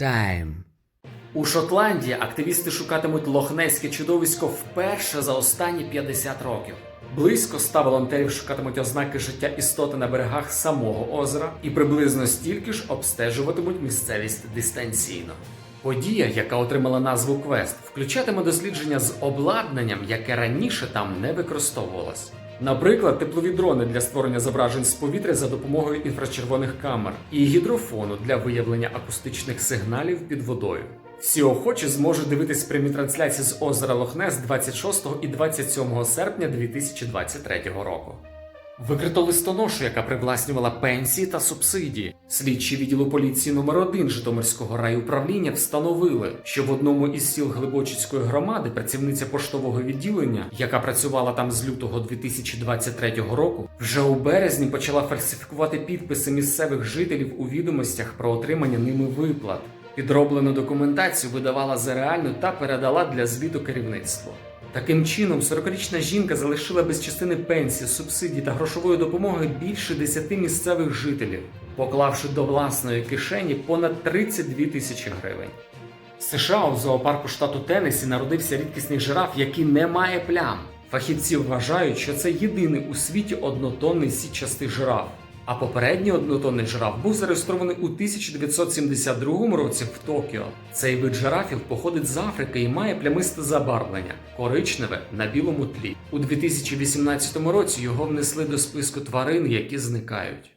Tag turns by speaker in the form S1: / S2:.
S1: Time. У Шотландії активісти шукатимуть лохнеське чудовисько вперше за останні 50 років. Близько ста волонтерів шукатимуть ознаки життя істоти на берегах самого озера і приблизно стільки ж обстежуватимуть місцевість дистанційно. Подія, яка отримала назву Квест, включатиме дослідження з обладнанням, яке раніше там не використовувалось. Наприклад, теплові дрони для створення зображень з повітря за допомогою інфрачервоних камер і гідрофону для виявлення акустичних сигналів під водою. Всі охочі зможуть дивитись прямі трансляції з озера Лохнес 26 і 27 серпня 2023 року. Викрито листоношу, яка привласнювала пенсії та субсидії. Слідчі відділу поліції номер 1 Житомирського райуправління встановили, що в одному із сіл Глибочицької громади працівниця поштового відділення, яка працювала там з лютого 2023 року, вже у березні почала фальсифікувати підписи місцевих жителів у відомостях про отримання ними виплат. Підроблену документацію видавала за реальну та передала для звіту керівництву. Таким чином, 40-річна жінка залишила без частини пенсії, субсидій та грошової допомоги більше 10 місцевих жителів, поклавши до власної кишені понад 32 тисячі гривень. В США у зоопарку штату Теннессі народився рідкісний жираф, який не має плям. Фахівці вважають, що це єдиний у світі однотонний сітчастий жираф. А попередній однотонний жираф був зареєстрований у 1972 році в Токіо. Цей вид жирафів походить з Африки і має плямисте забарвлення коричневе на білому тлі. У 2018 році його внесли до списку тварин, які зникають.